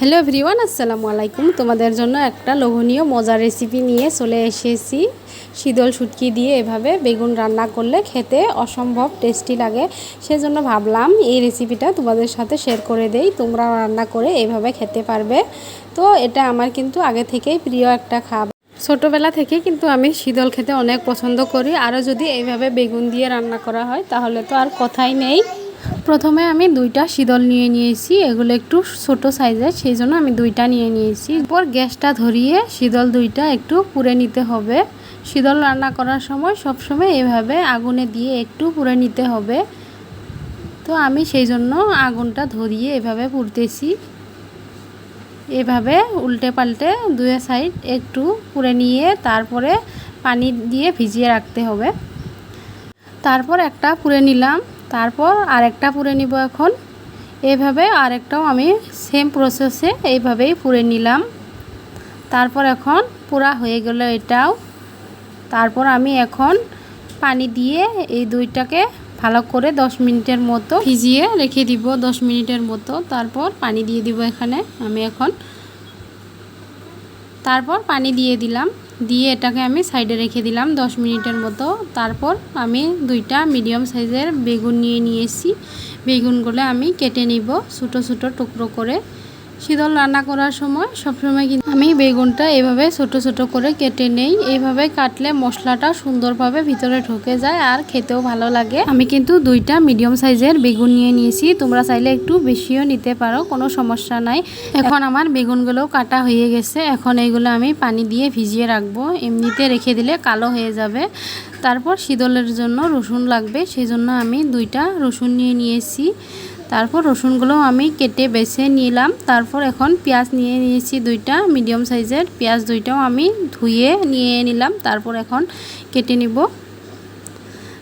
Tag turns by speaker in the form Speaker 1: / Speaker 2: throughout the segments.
Speaker 1: Hello everyone, আসসালামু আলাইকুম। তোমাদের জন্য একটা লোভনীয়, মজার রেসিপি নিয়ে চলে এসেছি। শীতল শুটকি দিয়ে এভাবে বেগুন রান্না করলে খেতে অসম্ভব টেস্টি লাগে। সেজন্য ভাবলাম এই রেসিপিটা তোমাদের সাথে শেয়ার করে দেই। তোমরা রান্না করে এভাবে খেতে পারবে। তো এটা আমার কিন্তু আগে থেকেই প্রিয় একটা খাবার। ছোটোবেলা থেকে কিন্তু আমি শীতল খেতে অনেক পছন্দ করি। আরও যদি এইভাবে বেগুন দিয়ে রান্না করা হয়, তাহলে তো আর কথাই নেই। প্রথমে আমি দুইটা শীতল নিয়ে নিয়েছি, এগুলো একটু ছোট সাইজের, সেই জন্য আমি দুইটা নিয়ে নিয়েছি। এরপর গ্যাসটা ধরিয়ে শীতল দুইটা একটু পুড়ে নিতে হবে। শীতল রান্না করার সময় সবসময় এভাবে আগুনে দিয়ে একটু পুড়ে নিতে হবে। তো আমি সেই জন্য আগুনটা ধরিয়ে এভাবে পুড়তেছি। এভাবে উল্টে পাল্টে দুয়ে সাইড একটু পুড়ে নিয়ে তারপরে পানি দিয়ে ভিজিয়ে রাখতে হবে। তারপর একটা পুড়ে নিলাম। তারপর আরেকটা পুড়ে নিব এখন। এইভাবে আরেকটাও আমি সেম প্রসেসে এইভাবেই পুড়ে নিলাম। তারপর এখন পুরা হয়ে গেল এটাও। তারপর আমি এখন পানি দিয়ে এই দুইটাকে ভালো করে দশ মিনিটের মতো ভিজিয়ে রেখে দিব, দশ মিনিটের মতো। তারপর পানি দিয়ে দিব এখানে। আমি এখন তারপর পানি দিয়ে দিলাম। দিয়ে এটাকে আমি সাইডে রেখে দিলাম দশ মিনিটের মতো। তারপর আমি দুইটা মিডিয়াম সাইজের বেগুন নিয়ে নিয়েছি। বেগুনগুলো আমি কেটে নিব ছোটো ছোটো টুকরো করে। শীতল রান্না করার সময় সবসময় কিন্তু আমি বেগুনটা এভাবে ছোট ছোট করে কেটে নেই। এইভাবে কাটলে মশলাটা সুন্দরভাবে ভিতরে ঢুকে যায় আর খেতেও ভালো লাগে। আমি কিন্তু দুইটা মিডিয়াম সাইজের বেগুন নিয়ে নিয়েছি। তোমরা চাইলে একটু বেশিও নিতে পারো, কোনো সমস্যা নাই। এখন আমার বেগুনগুলোও কাটা হয়ে গেছে। এখন এইগুলো আমি পানি দিয়ে ভিজিয়ে রাখব। এমনিতে রেখে দিলে কালো হয়ে যাবে। তারপর শীতলের জন্য রসুন লাগবে। সেই জন্য আমি দুইটা রসুন নিয়ে নিয়েছি। তারপর রসুনগুলো আমি কেটে বেছে নিলাম। তারপর এখন পেঁয়াজ নিয়ে নিয়েছি দুইটা, মিডিয়াম সাইজের পেঁয়াজ দুইটাও আমি ধুয়ে নিয়ে নিলাম। তারপর এখন কেটে নিব।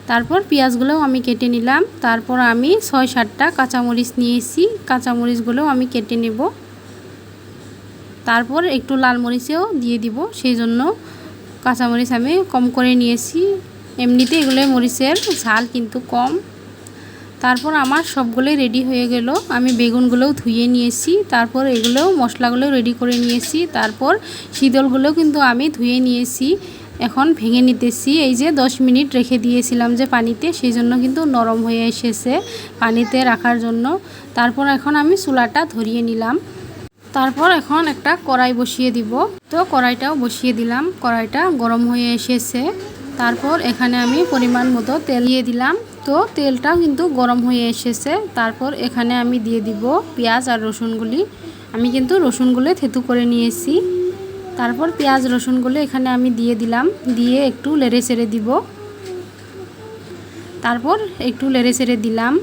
Speaker 1: তারপর পেঁয়াজগুলোও আমি কেটে নিলাম। তারপর আমি ছয় সাতটা কাঁচামরিচ নিয়েছি। কাঁচামরিচগুলোও আমি কেটে নেব। তারপর একটু লাল মরিচেও দিয়ে দিব। সেই জন্য কাঁচামরিচ আমি কম করে নিয়েছি। এমনিতে এগুলো মরিচের ঝাল কিন্তু কম। তারপর আমার সবগুলোই রেডি হয়ে গেল। আমি বেগুনগুলোও ধুয়ে নিয়েছি, তারপর এগুলোও মশলাগুলো রেডি করে নিয়েছি, তারপর শীতলগুলোও কিন্তু আমি ধুয়ে নিয়েছি। এখন ভেঙে নিতেছি, এই যে দশ মিনিট রেখে দিয়েছিলাম যে পানিতে সেই জন্য কিন্তু নরম হয়ে এসেছে পানিতে রাখার জন্য। তারপর এখন আমি চুলাটা ধরিয়ে নিলাম। তারপর এখন একটা কড়াই বসিয়ে দিব। তো কড়াইটাও বসিয়ে দিলাম। কড়াইটা গরম হয়ে এসেছে। তারপর এখানে আমি পরিমাণ মতো তেল দিয়ে দিলাম। তো তেলটা কিন্তু গরম হয়ে এসেছে। তারপর এখানে আমি দিয়ে দিব পেঁয়াজ আর রসুনগুলি। আমি কিন্তু রসুনগুলো থেতু করে নিয়েছি। তারপর পেঁয়াজ, রসুনগুলো এখানে আমি দিয়ে দিলাম। দিয়ে একটু লেড়ে চেড়ে দিব। তারপর একটু লেড়ে চেড়ে দিলাম।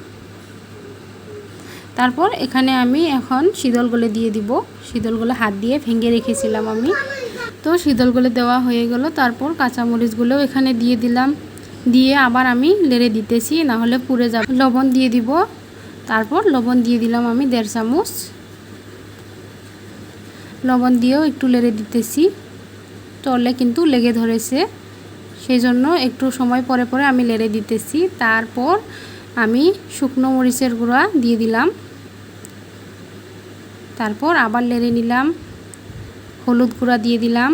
Speaker 1: তারপর এখানে আমি এখন শীতলগুলো দিয়ে দিব। শীতলগুলো হাত দিয়ে ভেঙে রেখেছিলাম আমি। তো শীতলগুলো দেওয়া হয়ে গেল। তারপর কাঁচামরিচগুলোও এখানে দিয়ে দিলাম। দিয়ে আবার আমি লেড়ে দিতেছি না হলে পুড়ে যাবে। লবণ দিয়ে দিব। তারপর লবণ দিয়ে দিলাম আমি দেড় চামচ। লবণ দিয়েও একটু লেড়ে দিতেছি। তলে কিন্তু লেগে ধরেছে। সেই জন্য একটু সময় পরে পরে আমি লেড়ে দিতেছি। তারপর আমি শুকনো মরিচের গুঁড়া দিয়ে দিলাম। তারপর আবার লেড়ে নিলাম। হলুদ গুঁড়া দিয়ে দিলাম,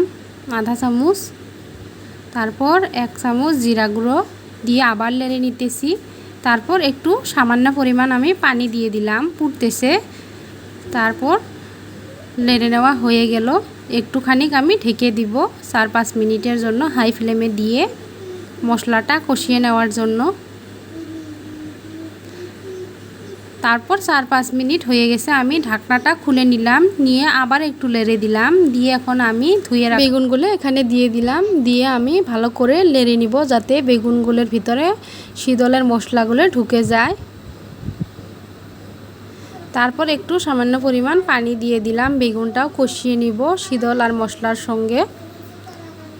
Speaker 1: আধা চামচ। তারপর এক চামচ জিরা গুঁড়ো দিয়ে আবার লেড়ে নিতেছি। তারপর একটু সামান্য পরিমাণ আমি পানি দিয়ে দিলাম পুড়তেছে। তারপর লেড়ে নেওয়া হয়ে গেল। একটুখানিক আমি ঢেকে দিব চার পাঁচ মিনিটের জন্য হাই ফ্লেমে দিয়ে মশলাটা কষিয়ে নেওয়ার জন্য। তারপর চার পাঁচ মিনিট হয়ে গেছে, আমি ঢাকনাটা খুলে নিলাম, নিয়ে আবার একটু লেড়ে দিলাম, দিয়ে এখন আমি ধুয়ে বেগুনগুলো এখানে দিয়ে দিলাম, দিয়ে আমি ভালো করে লেড়ে নিব যাতে বেগুনগুলোর ভিতরে শীতলের মশলাগুলো ঢুকে যায়। তারপর একটু সামান্য পরিমাণ পানি দিয়ে দিলাম, বেগুনটাও কষিয়ে নিব, শীতল আর মশলার সঙ্গে।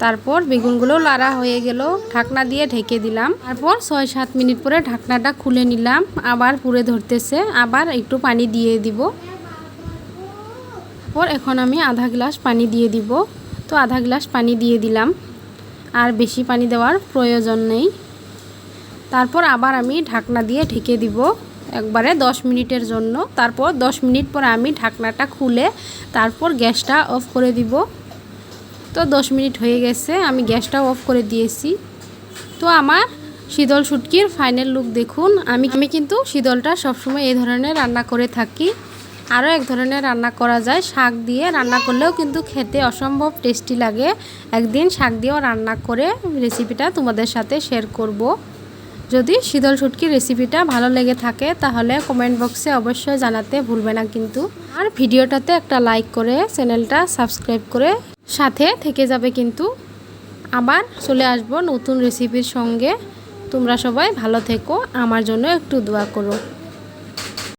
Speaker 1: তারপর বেগুনগুলো লাড়া হয়ে গেল, ঢাকনা দিয়ে ঢেকে দিলাম। তারপর ছয় সাত মিনিট পরে ঢাকনাটা খুলে নিলাম, আবার পুড়ে ধরতেছে, আবার একটু পানি দিয়ে দিব। তারপর এখন আমি আধা গ্লাস পানি দিয়ে দিব। তো আধা গ্লাস পানি দিয়ে দিলাম, আর বেশি পানি দেওয়ার প্রয়োজন নেই। তারপর আবার আমি ঢাকনা দিয়ে ঢেকে দিব, একবারে দশ মিনিটের জন্য। তারপর দশ মিনিট পর আমি ঢাকনাটা খুলে তারপর গ্যাসটা অফ করে দিব। তো দশ মিনিট হয়ে গেছে, আমি গ্যাসটাও অফ করে দিয়েছি। তো আমার শীতল শুটকির ফাইনাল লুক দেখুন। আমি আমি কিন্তু শীতলটা সবসময় এই ধরনের রান্না করে থাকি। আরও এক ধরনের রান্না করা যায়, শাক দিয়ে রান্না করলেও কিন্তু খেতে অসম্ভব টেস্টি লাগে। একদিন শাক দিয়েও রান্না করে রেসিপিটা তোমাদের সাথে শেয়ার করব। যদি শীতল শুটকির রেসিপিটা ভালো লেগে থাকে, তাহলে কমেন্ট বক্সে অবশ্যই জানাতে ভুলবে না কিন্তু। আর ভিডিওটাতে একটা লাইক করে চ্যানেলটা সাবস্ক্রাইব করে সাথে থেকে যাবে কিন্তু। আবার চলে আসব নতুন রেসিপির সঙ্গে। তোমরা সবাই ভালো থেকো। আমার জন্য একটু দোয়া করো।